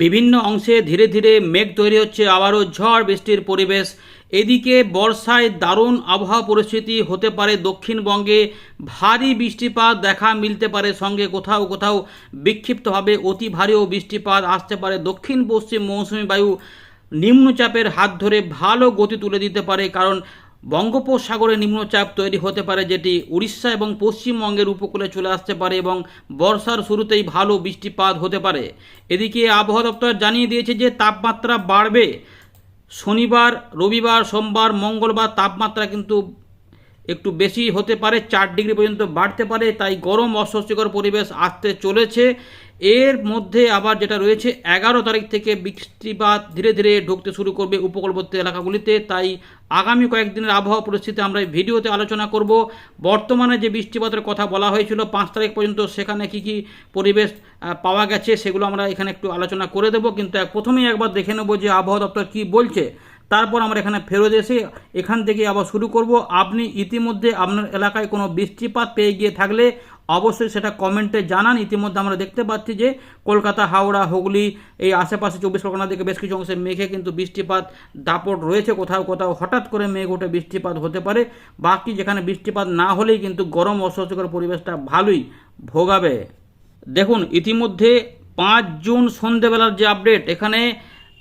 বিভিন্ন অংশে ধীরে ধীরে মেঘ তৈরি হচ্ছে, আবারও ঝড় বৃষ্টির পরিবেশ। এদিকে বর্ষায় দারুণ আবহাওয়া পরিস্থিতি হতে পারে দক্ষিণবঙ্গে। ভারী বৃষ্টিপাত দেখা মিলতে পারে সঙ্গে কোথাও কোথাও। বিক্ষিপ্তভাবে অতি ভারীও বৃষ্টিপাত আসতে পারে দক্ষিণ পশ্চিম মৌসুমী বায়ু। নিম্নচাপের হাত ধরে ভালো গতি তুলে দিতে পারে, কারণ বঙ্গোপসাগরে নিম্নচাপ তৈরি হতে পারে, যেটি উড়িষ্যা এবং পশ্চিমবঙ্গের উপকূলে চলে আসতে পারে এবং বর্ষার শুরুতেই ভালো বৃষ্টিপাত হতে পারে। এদিকে আবহাওয়া দপ্তর জানিয়ে দিয়েছে যে তাপমাত্রা বাড়বে। শনিবার, রবিবার, সোমবার, মঙ্গলবার তাপমাত্রা কিন্তু একটু বেশি হতে পারে, চার ডিগ্রি পর্যন্ত বাড়তে পারে। তাই গরম অস্বস্তিকর পরিবেশ আসতে চলেছে। এর মধ্যে আবার যেটা রয়েছে, এগারো তারিখ থেকে বৃষ্টিপাত ধীরে ধীরে ঢুকতে শুরু করবে উপকূলবর্তী এলাকাগুলিতে। তাই আগামী কয়েকদিনের আবহাওয়া পরিস্থিতি আমরা এই ভিডিওতে আলোচনা করব। বর্তমানে যে বৃষ্টিপাতের কথা বলা হয়েছিল, পাঁচ তারিখ পর্যন্ত সেখানে কি কি পরিবেশ পাওয়া গেছে সেগুলো আমরা এখানে একটু আলোচনা করে দেবো। কিন্তু প্রথমেই একবার দেখে নেব যে আবহাওয়া দপ্তর কী বলছে। তারপর আমরা এখানে ফেরত এসে এখান থেকে আবার শুরু করব। আপনি ইতিমধ্যে আপনার এলাকায় কোনো বৃষ্টিপাত পেয়ে গিয়ে থাকলে অবশ্যই সেটা কমেন্টে জানান। ইতিমধ্যে আমরা দেখতে পাচ্ছি যে কলকাতা, হাওড়া, হুগলি, এই আশেপাশে চব্বিশ পরগনা দিকে বেশ কিছু অংশে মেঘে কিন্তু বৃষ্টিপাত, দাপট রয়েছে। কোথাও কোথাও হঠাৎ করে মেঘ উঠে বৃষ্টিপাত হতে পারে। বাকি যেখানে বৃষ্টিপাত না হলেই কিন্তু গরম অস্বস্তিকর পরিবেশটা ভালোই ভোগাবে। দেখুন, ইতিমধ্যে পাঁচ জুন সন্ধেবেলার যে আপডেট, এখানে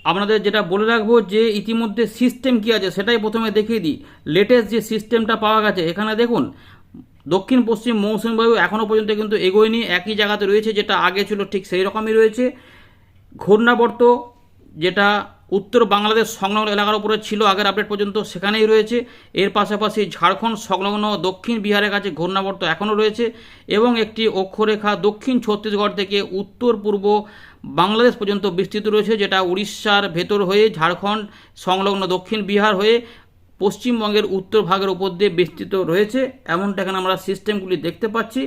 আপনাদের যেটা বলে রাখব যে ইতিমধ্যে সিস্টেম কী আছে সেটাই প্রথমে দেখিয়ে দিই। লেটেস্ট যে সিস্টেমটা পাওয়া গেছে, এখানে দেখুন দক্ষিণ, পশ্চিম, মৌসুমী বায়ু এখনও পর্যন্ত কিন্তু এগোয়নি। একই জায়গাতে রয়েছে যেটা আগে ছিল ঠিক সেই রকমই রয়েছে। ঘূর্ণাবর্ত যেটা উত্তর বাংলাদেশ সংলগ্ন এলাকার উপরে ছিল আগের আপডেট পর্যন্ত সেখানেই রয়েছে। এর পাশাপাশি ঝাড়খণ্ড সংলগ্ন দক্ষিণ বিহারের কাছে ঘূর্ণাবর্ত এখনও রয়েছে এবং একটি অক্ষরেখা দক্ষিণ ছত্তিশগড় থেকে উত্তর পূর্ব বাংলাদেশ পর্যন্ত বিস্তৃত রয়েছে, যেটা উড়িষ্যার ভেতর হয়ে ঝাড়খণ্ড সংলগ্ন দক্ষিণ বিহার হয়ে পশ্চিমবঙ্গের উত্তর ভাগের উপর দিয়ে বিস্তৃত রয়েছে। এমনটা এখানে আমরা সিস্টেমগুলি দেখতে পাচ্ছি।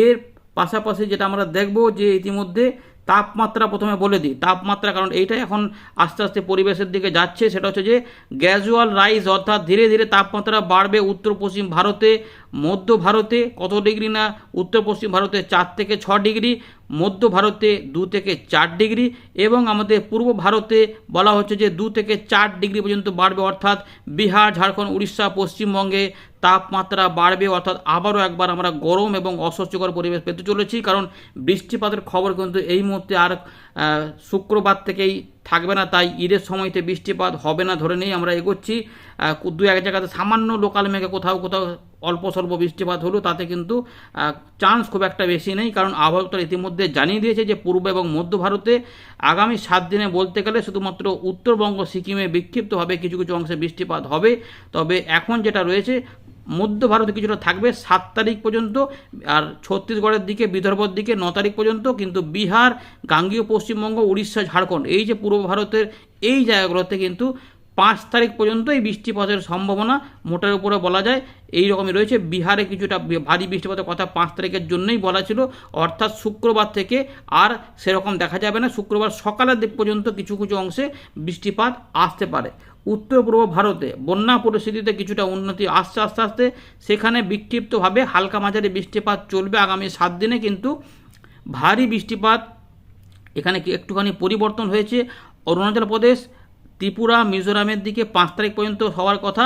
এর পাশাপাশি যেটা আমরা দেখব যে ইতিমধ্যে তাপমাত্রা প্রথমে বলে দিই। তাপমাত্রা কারণ এইটাই এখন আস্তে আস্তে পরিবেশের দিকে যাচ্ছে। সেটা হচ্ছে যে গ্যাজুয়াল রাইজ অর্থাৎ ধীরে ধীরে তাপমাত্রা বাড়বে উত্তর পশ্চিম ভারতে, মধ্য ভারতে কত ডিগ্রি না উত্তর পশ্চিম ভারতে চার থেকে ছ ডিগ্রি মধ্য ভারতে দু থেকে চার ডিগ্রি এবং আমাদের পূর্ব ভারতে বলা হচ্ছে যে দু থেকে চার ডিগ্রি পর্যন্ত বাড়বে, অর্থাৎ বিহার, ঝাড়খণ্ড, উড়িষ্যা, পশ্চিমবঙ্গে তাপমাত্রা বাড়বে, অর্থাৎ আবারও একবার আমরা গরম এবং অস্বস্তিকর পরিবেশ পেতে চলেছি। কারণ বৃষ্টিপাতের খবর কিন্তু এই মুহূর্তে আর শুক্রবার থেকেই থাকবে না, তাই ঈদের সময়তে বৃষ্টিপাত হবে না, ধরে নেই আমরা এগোচ্ছি। দু এক জায়গাতে সামান্য লোকাল মেঘে কোথাও কোথাও অল্প স্বল্প বৃষ্টিপাত হলো তাতে কিন্তু চান্স খুব একটা বেশি নেই, কারণ আবহাওয়া দপ্তর ইতিমধ্যে জানিয়ে দিয়েছে যে, পূর্ব এবং মধ্য ভারতে আগামী সাত দিনে বলতে গেলে শুধুমাত্র উত্তরবঙ্গ, সিকিমে বিক্ষিপ্তভাবে কিছু কিছু অংশে বৃষ্টিপাত হবে। তবে এখন যেটা রয়েছে মধ্য ভারতে কিছুটা থাকবে, সাত তারিখ পর্যন্ত, আর ছত্তিশগড়ের দিকে, বিদর্ভর দিকে ন তারিখ পর্যন্ত, কিন্তু বিহার, গাঙ্গীয়, পশ্চিমবঙ্গ, উড়িষ্যা, ঝাড়খণ্ড, এই যে পূর্ব ভারতের এই জায়গাগুলোতে কিন্তু পাঁচ তারিখ পর্যন্ত এই বৃষ্টিপাতের সম্ভাবনা মোটার উপরে বলা যায়। এই রকমই রয়েছে। বিহারে কিছুটা ভারী বৃষ্টিপাতের কথা পাঁচ তারিখের জন্যই বলা ছিল। অর্থাৎ শুক্রবার থেকে আর সেরকম দেখা যাবে না। শুক্রবার সকালের দিক পর্যন্ত কিছু কিছু অংশে বৃষ্টিপাত আসতে পারে। উত্তর পূর্ব ভারতে বন্যা পরিস্থিতিতে কিছুটা উন্নতি আসছে আস্তে আস্তে। সেখানে বিক্ষিপ্তভাবে হালকা মাঝারি বৃষ্টিপাত চলবে আগামী সাত দিনে, কিন্তু ভারী বৃষ্টিপাত এখানে একটুখানি পরিবর্তন হয়েছে? অরুণাচল প্রদেশ ত্রিপুরা, মিজোরামের দিকে পাঁচ তারিখ পর্যন্ত হওয়ার কথা।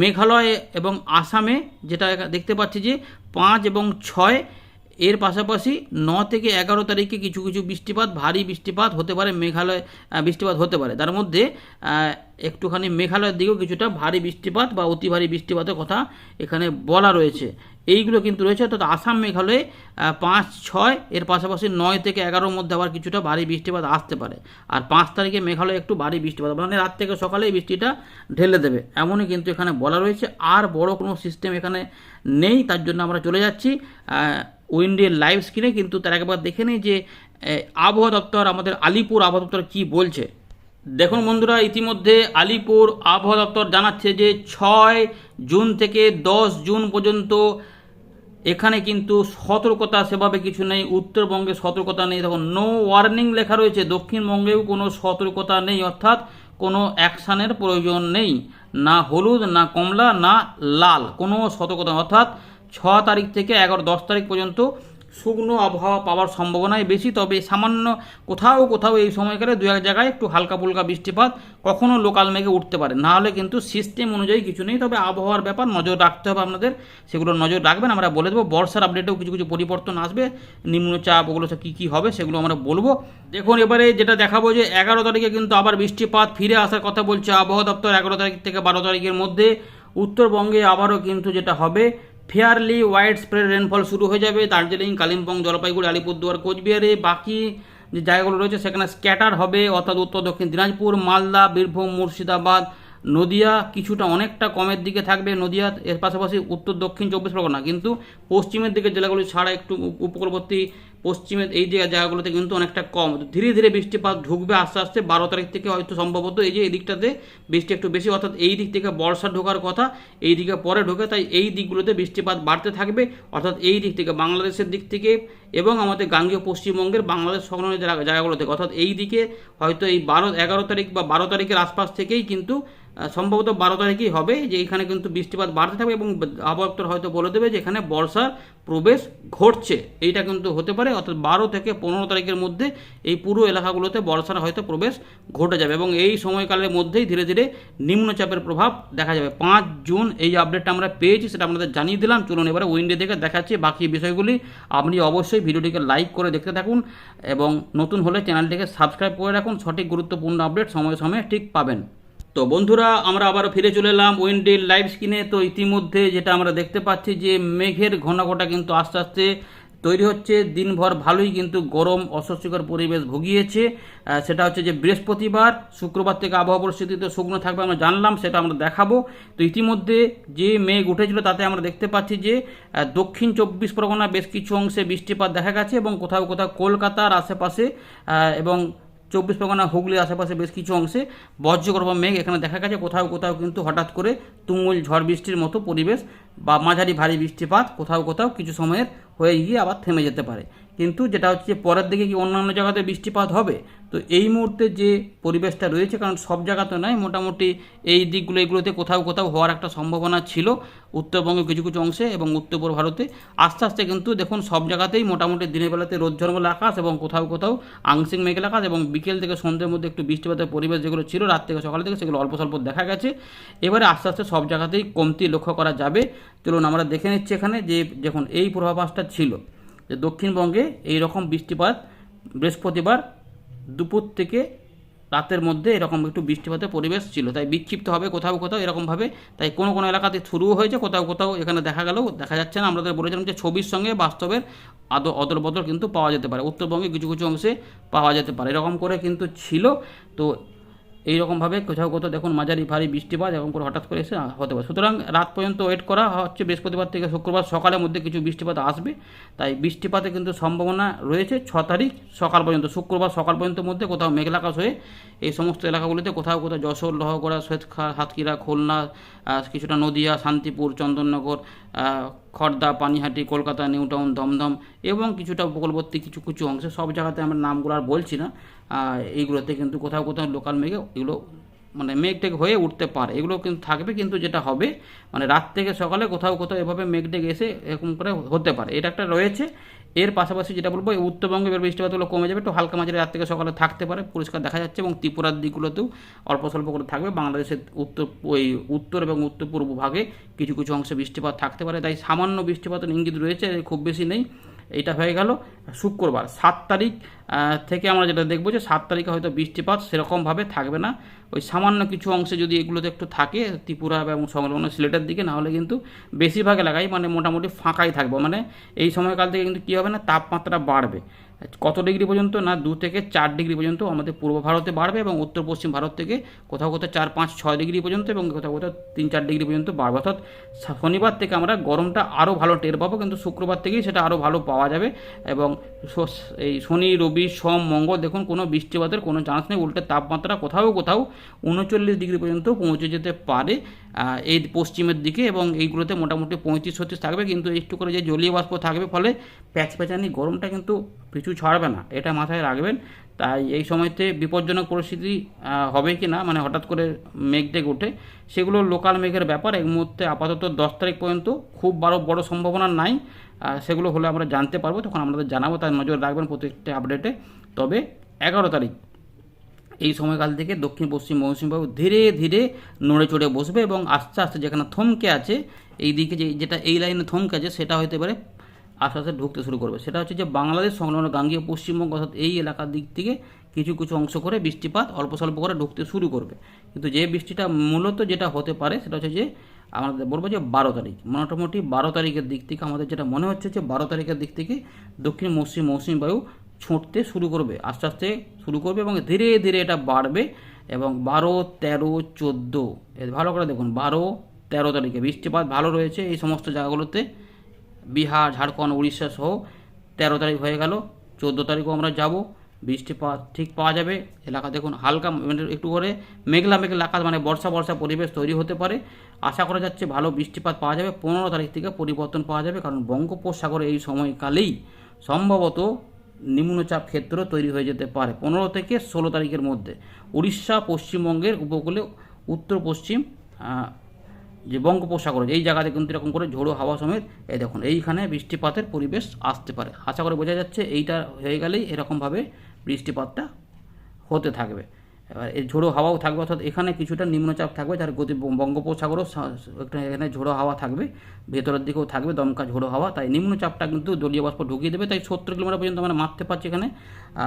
মেঘালয় এবং আসামে যেটা দেখতে পাচ্ছি যে পাঁচ এবং ছয়, এর পাশাপাশি ন থেকে এগারো তারিখে কিছু কিছু বৃষ্টিপাত, ভারী বৃষ্টিপাত হতে পারে, মেঘালয় বৃষ্টিপাত হতে পারে। তার মধ্যে একটুখানি মেঘালয়ের দিকেও কিছুটা ভারী বৃষ্টিপাত বা অতি ভারী বৃষ্টিপাতের কথা এখানে বলা রয়েছে। এইগুলো কিন্তু রয়েছে, অর্থাৎ আসাম মেঘালয়ে পাঁচ, ছয়, এর পাশাপাশি নয় থেকে এগারোর মধ্যে আবার কিছুটা ভারী বৃষ্টিপাত আসতে পারে। আর পাঁচ তারিখে মেঘালয়ে একটু ভারী বৃষ্টিপাত মানে রাত থেকে সকালে বৃষ্টিটা ঢেলে দেবে, এমনই কিন্তু এখানে বলা রয়েছে। আর বড় কোনো সিস্টেম এখানে নেই, তার জন্য আমরা চলে যাচ্ছি। উইন্ডের লাইভ স্ক্রিনে কিন্তু তার একবার দেখে নিই যে আবহাওয়া দপ্তর, আমাদের আলিপুর আবহাওয়া দপ্তর কী বলছে। দেখুন বন্ধুরা, ইতিমধ্যে আলিপুর আবহাওয়া দপ্তর জানাচ্ছে যে, ছয় জুন থেকে দশ জুন পর্যন্ত এখানে কিন্তু সতর্কতা সেভাবে কিছু নেই, উত্তরবঙ্গে সতর্কতা নেই। দেখুন নো ওয়ার্নিং লেখা রয়েছে, দক্ষিণবঙ্গেও কোনো সতর্কতা নেই, অর্থাৎ কোনো অ্যাকশানের প্রয়োজন নেই। না হলুদ, না কমলা, না লাল, কোনো সতর্কতা অর্থাৎ ছ তারিখ থেকে এগারো, দশ তারিখ পর্যন্ত শুকনো আবহাওয়া পাওয়ার সম্ভাবনাই বেশি, তবে সামান্য কোথাও কোথাও এই সময়কালে দু এক জায়গায় একটু হালকা ফুলকা বৃষ্টিপাত কখনও লোকাল মেঘে উঠতে পারে। না হলে কিন্তু সিস্টেম অনুযায়ী কিছু নেই, তবে আবহাওয়ার ব্যাপার নজর রাখতে হবে আপনাদের। সেগুলো নজর রাখবেন, আমরা বলে দেবো। বর্ষার আপডেটেও কিছু কিছু পরিবর্তন আসবে। নিম্নচাপ, ওগুলো সব কী কী হবে সেগুলো আমরা বলব। দেখুন, এবারে যেটা দেখাবো যে এগারো তারিখে কিন্তু আবার বৃষ্টিপাত ফিরে আসার কথা বলছে আবহাওয়া দপ্তর। এগারো তারিখ থেকে বারো তারিখের মধ্যে উত্তরবঙ্গে আবারও কিন্তু যেটা হবে ফেয়ারলি ওয়াইড স্প্রেড রেনফল শুরু হয়ে যাবে। দার্জিলিং, কালিম্পং, জলপাইগুড়ি, আলিপুরদুয়ার, কোচবিহারে। বাকি যে জায়গাগুলো রয়েছে, সেখানে স্ক্যাটার হবে, অর্থাৎ উত্তর, দক্ষিণ দিনাজপুর, মালদা, বীরভূম, মুর্শিদাবাদ, নদিয়া। কিছুটা অনেকটা কমের দিকে থাকবে নদিয়া, এর পাশাপাশি উত্তর, দক্ষিণ চব্বিশ পরগনা। কিন্তু পশ্চিমের দিকে জেলাগুলি ছাড়া একটু উপ- উপকূলবর্তী পশ্চিমের এই যে জায়গাগুলোতে কিন্তু অনেকটা কম। ধীরে ধীরে বৃষ্টিপাত ঢুকবে আস্তে আস্তে। বারো তারিখ থেকে হয়তো সম্ভবত এই যে এই দিকটাতে বৃষ্টি একটু বেশি, অর্থাৎ এই দিক থেকে বর্ষা ঢোকার কথা, এই দিকে পরে ঢোকে, তাই এই দিকগুলোতে বৃষ্টিপাত বাড়তে থাকবে। অর্থাৎ এই দিক থেকে, বাংলাদেশের দিক থেকে এবং আমাদের গাঙ্গীয় পশ্চিমবঙ্গের বাংলাদেশ সংলগ্ন জায়গাগুলো থেকে অর্থাৎ এই দিকে হয়তো এই বারো এগারো তারিখ বা বারো তারিখের আশপাশ থেকেই কিন্তু সম্ভবত বারো তারিখই হবে যে এখানে কিন্তু বৃষ্টিপাত বাড়তে থাকবে এবং আবহাওয়া হয়তো বলে দেবে যে এখানে বর্ষার প্রবেশ ঘটছে। এইটা কিন্তু হতে পারে, অর্থাৎ বারো থেকে পনেরো তারিখের মধ্যে এই পুরো এলাকাগুলোতে বর্ষার হয়তো প্রবেশ ঘটে যাবে এবং এই সময়কালের মধ্যেই ধীরে ধীরে নিম্নচাপের প্রভাব দেখা যাবে। পাঁচ জুন এই আপডেটটা আমরা পেয়েছি, সেটা আপনাদের জানিয়ে দিলাম। চলুন এবারে উইন্ডে থেকে দেখাচ্ছি বাকি বিষয়গুলি। আপনি অবশ্যই ভিডিওটিকে লাইক করে দেখতে থাকুন এবং নতুন হলে চ্যানেলটিকে সাবস্ক্রাইব করে রাখুন। সঠিক গুরুত্বপূর্ণ আপডেট সময়ে সময়ে ঠিক পাবেন। তো বন্ধুরা, আমরা আবারও ফিরে চলে এলাম উইন্ডের লাইভ স্ক্রিনে তো ইতিমধ্যে যেটা আমরা দেখতে পাচ্ছি যে, মেঘের ঘনঘটা কিন্তু আস্তে আস্তে তৈরি হচ্ছে। দিনভর ভালোই কিন্তু গরম, অস্বস্তিকর পরিবেশ ভুগিয়েছে। সেটা হচ্ছে যে, বৃহস্পতিবার, শুক্রবার থেকে আবহাওয়া পরিস্থিতি তো শুকনো থাকবে, আমরা জানলাম, সেটা আমরা দেখাবো। তো ইতিমধ্যে যে মেঘ উঠেছিল, তাতে আমরা দেখতে পাচ্ছি যে দক্ষিণ চব্বিশ পরগনা বেশ কিছু অংশে বৃষ্টিপাত দেখা গেছে এবং কোথাও কোথাও কলকাতার আশেপাশে এবং চব্বিশ পরগনা, হুগলির আশেপাশে বেশ কিছু অংশে বজ্রগর্ভ মেঘ এখানে দেখা গেছে। কোথাও কোথাও কিন্তু হঠাৎ করে তুমুল ঝড় বৃষ্টির মতো পরিবেশ বা মাঝারি ভারী বৃষ্টিপাত কোথাও কোথাও কিছু সময়ের হয়ে গিয়ে আবার থেমে যেতে পারে। কিন্তু যেটা হচ্ছে পরের দিকে কি অন্যান্য জায়গাতে বৃষ্টিপাত হবে? তো এই মুহূর্তে যে পরিবেশটা রয়েছে, কারণ সব জায়গাতে নয়, মোটামুটি এই দিকগুলো, এগুলোতে কোথাও কোথাও হওয়ার একটা সম্ভাবনা ছিল উত্তরবঙ্গের কিছু কিছু অংশে এবং উত্তর ভারতে। আস্তে আস্তে কিন্তু দেখুন, সব জায়গাতেই মোটামুটি দিনের বেলাতে রোদ ঝলমলে আকাশ এবং কোথাও কোথাও আংশিক মেঘলা আকাশ এবং বিকেল থেকে সন্ধ্যের মধ্যে একটু বৃষ্টিপাতের পরিবেশ যেগুলো ছিল, রাত থেকে সকাল থেকে সেগুলো অল্প স্বল্প দেখা গেছে। এবারে আস্তে আস্তে সব জায়গাতেই কমতি লক্ষ্য করা যাবে। চলুন আমরা দেখে নিচ্ছি এখানে যে যখন এই পূর্বাভাসটা ছিল। যে দক্ষিণবঙ্গে এই রকম বৃষ্টিপাত বৃহস্পতিবার দুপুর থেকে রাতের মধ্যে এরকম একটু বৃষ্টিপাতের পরিবেশ ছিল। তাই বিক্ষিপ্ত হবে কোথাও কোথাও এরকমভাবে। তাই কোনো কোনো এলাকাতে শুরুও হয়েছে, কোথাও কোথাও এখানে দেখা গেলেও দেখা যাচ্ছে না। আমরা বলেছিলাম যে ছবির সঙ্গে বাস্তবের আদর অদল বদল কিন্তু পাওয়া যেতে পারে। উত্তরবঙ্গে কিছু কিছু অংশে পাওয়া যেতে পারে। এরকম করে কিন্তু ছিল। তো এইরকমভাবে কোথাও কোথাও দেখুন মাঝারি ভারী বৃষ্টিপাত এবং করে হঠাৎ করে এসে হতে পারে। সুতরাং রাত পর্যন্ত ওয়েট করা হচ্ছে। বৃহস্পতিবার থেকে শুক্রবার সকালের মধ্যে কিছু বৃষ্টিপাত আসবে। তাই বৃষ্টিপাতের কিন্তু সম্ভাবনা রয়েছে ছ তারিখ সকাল পর্যন্ত। শুক্রবার সকাল পর্যন্ত মধ্যে কোথাও মেঘলাকাশ হয়ে এই সমস্ত এলাকাগুলিতে কোথাও কোথাও যশোর, লহগড়া, শ্বেতখা, সাতক্ষীরা, খুলনা কিছুটা নদিয়া, শান্তিপুর, চন্দননগর খড়দা পানিহাটি, কলকাতা নিউ টাউন দমদম এবং কিছুটা উপকূলবর্তী কিছু কিছু অংশে সব জায়গাতে আমরা নামগুলো আর বলছি না। এইগুলোতে কিন্তু কোথাও কোথাও লোকাল মেঘে এগুলো মানে মেঘ টেঘ হয়ে উঠতে পারে। এগুলো কিন্তু থাকবে কিন্তু যেটা হবে মানে রাত থেকে সকালে কোথাও কোথাও এভাবে মেঘ টেক এসে এরকম করে হতে পারে। এটা একটা রয়েছে। এর পাশাপাশি যেটা বলব উত্তরবঙ্গে এবার বৃষ্টিপাতগুলো কমে যাবে। একটু হালকা মাঝারি রাত থেকে সকালে থাকতে পারে। পরিষ্কার দেখা যাচ্ছে এবং ত্রিপুরার দিকগুলোতেও অল্প স্বল্প করে থাকবে। বাংলাদেশের উত্তর, ওই উত্তর এবং উত্তর পূর্ব ভাগে কিছু কিছু অংশে বৃষ্টিপাত থাকতে পারে। তাই সামান্য বৃষ্টিপাতের ইঙ্গিত রয়েছে খুব বেশি নেই। এটা হয়ে গেল শুক্রবার। সাত তারিখ থেকে আমরা যেটা দেখব যে সাত তারিখে হয়তো বৃষ্টিপাত সেরকমভাবে থাকবে না। ওই সামান্য কিছু অংশে যদি এগুলোতে একটু থাকে, ত্রিপুরা এবং সংলগ্ন সিলেটের দিকে, নাহলে কিন্তু বেশিরভাগ এলাকায় মানে মোটামুটি ফাঁকাই থাকবে। মানে এই সময়কাল থেকে কিন্তু কী হবে না, তাপমাত্রা বাড়বে। কত ডিগ্রি পর্যন্ত না দু থেকে চার ডিগ্রি পর্যন্ত আমাদের পূর্ব ভারতে বাড়বে এবং উত্তর পশ্চিম ভারত থেকে কোথাও কোথাও চার, পাঁচ, ছয় ডিগ্রি পর্যন্ত এবং কোথাও কোথাও তিন, চার ডিগ্রি পর্যন্ত বাড়বে। অর্থাৎ শনিবার থেকে আমরা গরমটা আরও ভালো টের পাবো, কিন্তু শুক্রবার থেকেই সেটা আরও ভালো পাওয়া যাবে এবং এই শনি, রবি, সোম, মঙ্গল দেখুন কোনো বৃষ্টিপাতের কোনো চান্স নেই, উল্টে তাপমাত্রা কোথাও কোথাও উনচল্লিশ ডিগ্রি পর্যন্ত পৌঁছে যেতে পারে। এই পশ্চিমের দিকে এবং এইগুলোতে মোটামুটি পঁয়ত্রিশ ছত্রিশ থাকবে, কিন্তু একটু করে যে জলীয় বাষ্প থাকবে, ফলে প্যাচ প্যাচানি গরমটা কিন্তু পিছু ছাড়বে না, এটা মাথায় রাখবেন। তাই এই সময়তে বিপজ্জনক পরিস্থিতি হবে কি না মানে হঠাৎ করে মেঘ টেঘ ওঠে, সেগুলো লোকাল মেঘের ব্যাপার। এই মুহূর্তে আপাতত দশ তারিখ পর্যন্ত খুব বড় বড় সম্ভাবনা নাই সেগুলো হলে আমরা জানতে পারব, তখন আমাদের জানাব, তার নজর রাখবেন প্রত্যেকটা আপডেটে তবে এগারো তারিখ এই সময়কাল থেকে দক্ষিণ পশ্চিম মৌসুমী বায়ু ধীরে ধীরে নড়ে চড়ে বসবে এবং আস্তে আস্তে যেখানে থমকে আছে, এই দিকে যে যেটা এই লাইনে থমকে আছে, সেটা হতে পারে আস্তে আস্তে ঢুকতে শুরু করবে। সেটা হচ্ছে যে বাংলাদেশ সংলগ্ন গাঙ্গীয় পশ্চিমবঙ্গ অর্থাৎ এই এলাকার দিক থেকে কিছু কিছু অংশ করে বৃষ্টিপাত অল্প স্বল্প করে ঢুকতে শুরু করবে। কিন্তু যে বৃষ্টিটা মূলত যেটা হতে পারে, সেটা হচ্ছে যে আমাদের বলব যে বারো তারিখ। মোটামুটি বারো তারিখের দিক থেকে আমাদের যেটা মনে হচ্ছে যে বারো তারিখের দিক থেকে দক্ষিণ পশ্চিম মৌসুমী বায়ু ছুটতে শুরু করবে, আস্তে আস্তে শুরু করবে এবং ধীরে ধীরে এটা বাড়বে এবং বারো, তেরো, চোদ্দ ভালো করে দেখুন, বারো, তেরো তারিখে বৃষ্টিপাত ভালো রয়েছে এই সমস্ত জায়গাগুলোতে, বিহার, ঝাড়খণ্ড, উড়িষ্যা সহ তেরো তারিখ হয়ে গেল, চোদ্দ তারিখও আমরা যাব, বৃষ্টিপাত ঠিক পাওয়া যাবে, এলাকা দেখুন হালকা মানে একটু করে মেঘলা মেঘলা আকাশ মানে বর্ষা বর্ষা পরিবেশ তৈরি হতে পারে, আশা করা যাচ্ছে ভালো বৃষ্টিপাত পাওয়া যাবে, পনেরো তারিখ থেকে পরিবর্তন পাওয়া যাবে, কারণ বঙ্গোপসাগরে এই সময়কালেই সম্ভবত নিম্নচাপ ক্ষেত্র তৈরি হয়ে যেতে পারে। পনেরো থেকে ষোলো তারিখের মধ্যে উড়িষ্যা, পশ্চিমবঙ্গের উপকূলে উত্তর পশ্চিম যে বঙ্গোপসাগর, এই জায়গাতে কিন্তু এরকম করে ঝোড়ো হাওয়া সমেত, এই দেখুন, এইখানে বৃষ্টিপাতের পরিবেশ আসতে পারে। আশা করে বোঝা যাচ্ছে, এইটা হয়ে গেলেই এরকমভাবে বৃষ্টিপাতটা হতে থাকবে। এবার এই ঝোড়ো হাওয়াও থাকবে, অর্থাৎ এখানে কিছুটা নিম্নচাপ থাকবে, যার গতি বঙ্গোপসাগরও একটা এখানে ঝোড়ো হাওয়া থাকবে, ভেতরের দিকেও থাকবে, দমকা ঝোড়ো হাওয়া, তাই নিম্নচাপটা কিন্তু জলীয় বাষ্প ঢুকিয়ে দেবে, তাই সত্তর কিলোমিটার পর্যন্ত আমরা মারতে পারছি এখানে।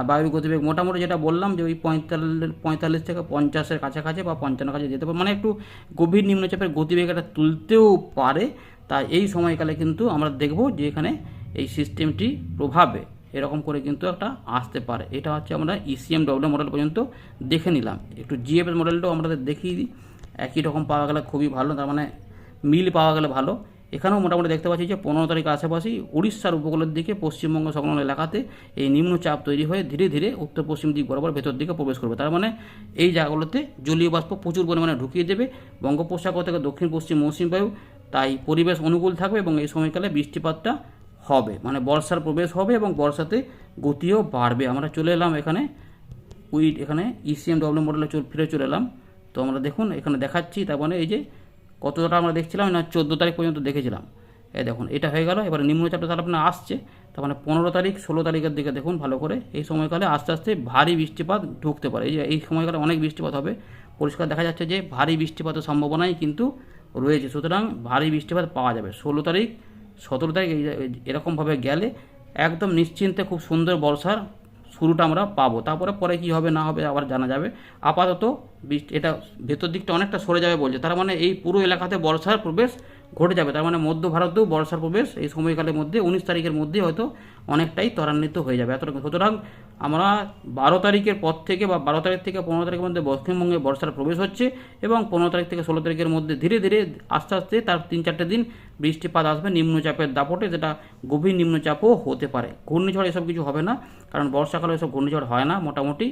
বায়ুর গতিবেগ মোটামুটি যেটা বললাম যে ওই পঁয়তাল্লিশ পঁয়তাল্লিশ থেকে পঞ্চাশের কাছাকাছি বা পঞ্চান্ন কাছে যেতে পারে মানে একটু গভীর নিম্নচাপের গতিবেগ এটা তুলতেও পারে, তাই এই সময়কালে কিন্তু আমরা দেখব যে এখানে এই সিস্টেমটি প্রভাবে। এরকম করে কিন্তু একটা আসতে পারে। এটা হচ্ছে আমরা ইসিএম ডব্লিউ মডেল পর্যন্ত দেখে নিলাম। একটু জিএফএস মডেলটাও আমরা দেখিয়ে দিই। একই রকম পাওয়া গেলে খুবই ভালো, তার মানে মিল পাওয়া গেলে ভালো। এখানেও মোটামুটি দেখতে পাচ্ছি যে পনেরো তারিখ আশেপাশেই উড়িষ্যার উপকূলের দিকে পশ্চিমবঙ্গ সংলগ্ন এলাকাতে এই নিম্নচাপ তৈরি হয়ে ধীরে ধীরে উত্তর পশ্চিম দিক বরাবর ভেতর দিকে প্রবেশ করবে। তার মানে এই জায়গাগুলোতে জলীয় বাষ্প প্রচুর পরিমাণে ঢুকিয়ে দেবে। বঙ্গোপসাগর থেকে দক্ষিণ পশ্চিম মৌসুমী বায়ু, তাই পরিবেশ অনুকূল থাকবে এবং এই সময়কালে বৃষ্টিপাতটা হবে। মানে বর্ষার প্রবেশ হবে এবং বর্ষাতে গতিও বাড়বে। আমরা চলে এলাম এখানে উইড এখানে ইসিএম ডব্লিউ মডেলে ফিরে চলে এলাম। তো আমরা দেখুন, এখানে দেখাচ্ছি, তার মানে এই যে কতটা আমরা দেখছিলাম, না, চোদ্দ তারিখ পর্যন্ত দেখেছিলাম। এই দেখুন, এটা হয়ে গেল, এবার নিম্নচাপটা তার আপনার আসছে। তার মানে পনেরো তারিখ, ষোলো তারিখের দিকে দেখুন, ভালো করে। এই সময়কালে আস্তে আস্তে ভারী বৃষ্টিপাত ঢুকতে পারে। এই যে, এই সময়কালে অনেক বৃষ্টিপাত হবে। পরিষ্কার দেখা যাচ্ছে যে ভারী বৃষ্টিপাতের সম্ভাবনাই কিন্তু রয়েছে। সুতরাং ভারী বৃষ্টিপাত পাওয়া যাবে। ষোলো তারিখ সতেরো তারিখ এরকমভাবে গেলে একদম নিশ্চিন্তে খুব সুন্দর বর্ষার শুরুটা আমরা পাবো। তারপরে পরে কি হবে না হবে আবার জানা যাবে। আপাতত এটা ভেতর দিকটা অনেকটা সরে যাবে বলছে। তার মানে এই পুরো এলাকাতে বর্ষার প্রবেশ ঘটে যাবে। তার মানে মধ্য ভারতেও বর্ষার প্রবেশ এই সময়কালের মধ্যে, উনিশ তারিখের মধ্যে হয়তো অনেকটাই ত্বরান্বিত হয়ে যাবে। এতটা সুতরাং আমরা বারো তারিখের পর থেকে বা বারো তারিখ থেকে পনেরো তারিখের মধ্যে পশ্চিমবঙ্গে বর্ষার প্রবেশ হচ্ছে এবং পনেরো তারিখ থেকে ষোলো তারিখের মধ্যে ধীরে ধীরে আস্তে আস্তে তার তিন চারটে দিন বৃষ্টিপাত আসবে নিম্নচাপের দাপটে, যেটা গভীর নিম্নচাপও হতে পারে। ঘূর্ণিঝড় এসব কিছু হবে না, কারণ বর্ষাকালে এসব ঘূর্ণিঝড় হয় না মোটামুটি।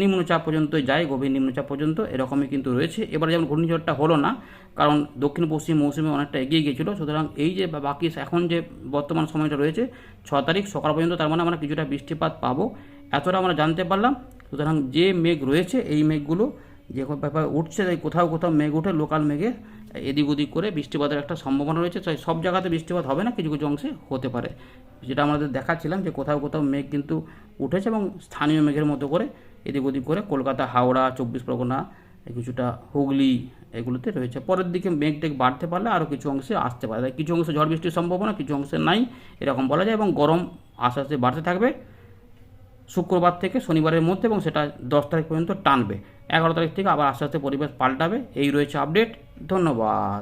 নিম্নচাপ পর্যন্ত যায়, গভীর নিম্নচাপ পর্যন্ত এরকমই কিন্তু রয়েছে। এবার যেমন ঘূর্ণিঝড়টা হলো না, কারণ দক্ষিণ পশ্চিম মৌসুমে অনেকটা এগিয়ে গিয়েছিল, সুতরাং এই যে বাকি এখন যে বর্তমান সময়টা রয়েছে, ছ তারিখ সকাল পর্যন্ত তার মানে আমরা কিছুটা বৃষ্টিপাত পাবো। এতটা আমরা জানতে পারলাম। সুতরাং যে মেঘ রয়েছে, এই মেঘগুলো যে ব্যাপার উঠছে, তাই কোথাও কোথাও মেঘ উঠে লোকাল মেঘে এদিক ওদিক করে বৃষ্টিপাতের একটা সম্ভাবনা রয়েছে। তাই সব জায়গাতে বৃষ্টিপাত হবে না, কিছু কিছু অংশে হতে পারে। যেটা আমাদের দেখাচ্ছিলাম যে কোথাও কোথাও মেঘ কিন্তু উঠেছে এবং স্থানীয় মেঘের মতো করে এদিক ওদিক করে কলকাতা, হাওড়া, চব্বিশ পরগনা, কিছুটা হুগলি এগুলোতে রয়েছে। পরের দিকে মেঘ টেঘ বাড়তে পারলে আরও কিছু অংশে আসতে পারে। কিছু অংশে ঝড় বৃষ্টির সম্ভাবনা, কিছু অংশে নাই, এরকম বলা যায় এবং গরম আস্তে আস্তে বাড়তে থাকবে। শুক্রবার থেকে শনিবারের মধ্যে এবং সেটা দশ তারিখ পর্যন্ত টানবে। এগারো তারিখ থেকে আবার আস্তে আস্তে পরিবেশ পাল্টাবে। এই রয়েছে আপডেট। ধন্যবাদ।